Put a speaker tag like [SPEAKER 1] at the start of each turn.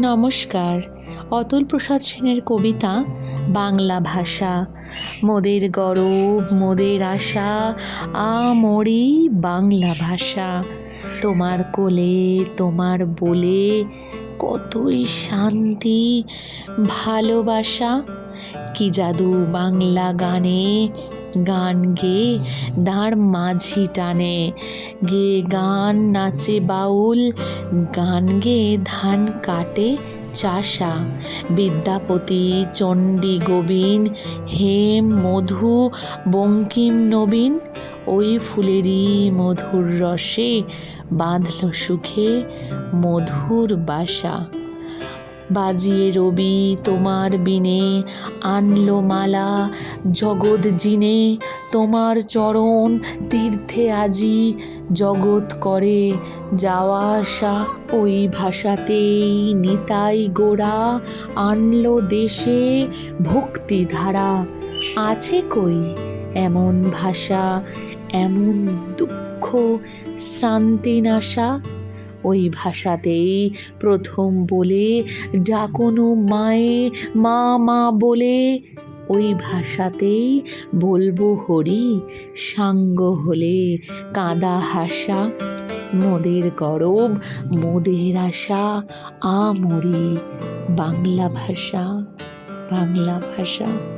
[SPEAKER 1] নমস্কার। অতুল প্রসাদ সেনের কবিতা, বাংলা ভাষা। মোদের গরব, মোদের আশা, আমরি বাংলা ভাষা। তোমার কোলে, তোমার বলে কতই শান্তি, ভালোবাসা। কি জাদু বাংলা গানে গান গে দাঁড় মাঝি টানে। গে গান নাচে বাউল, গান গে ধান কাটে চাষা। বিদ্যাপতি, চণ্ডী গোবিন, হেম, মধু, বঙ্কিম নবীন, ওই ফুলেরই মধুর রসে বাঁধল সুখে মধুর বাসা। বাজিয়ে রবি তোমার বিনে, আনলো মালা জগৎ জিনে, তোমার চরণ তীর্থে আজি জগৎ করে। যাওয়া আসা ওই ভাষাতেই নিতাই গোড়া, আনলো দেশে ভক্তিধারা। আছে কই এমন ভাষা, এমন দুঃখ শ্রান্তিনাশা ওই ভাষাতেই প্রথম বলে, ডাকনু মায়ে, মা মা বলে। ওই ভাষাতেই বলব হরি, সাঙ্গ হলে কাঁদা হাসা। মোদের গরব, মোদের আশা, আমরি বাংলা ভাষা বাংলা ভাষা।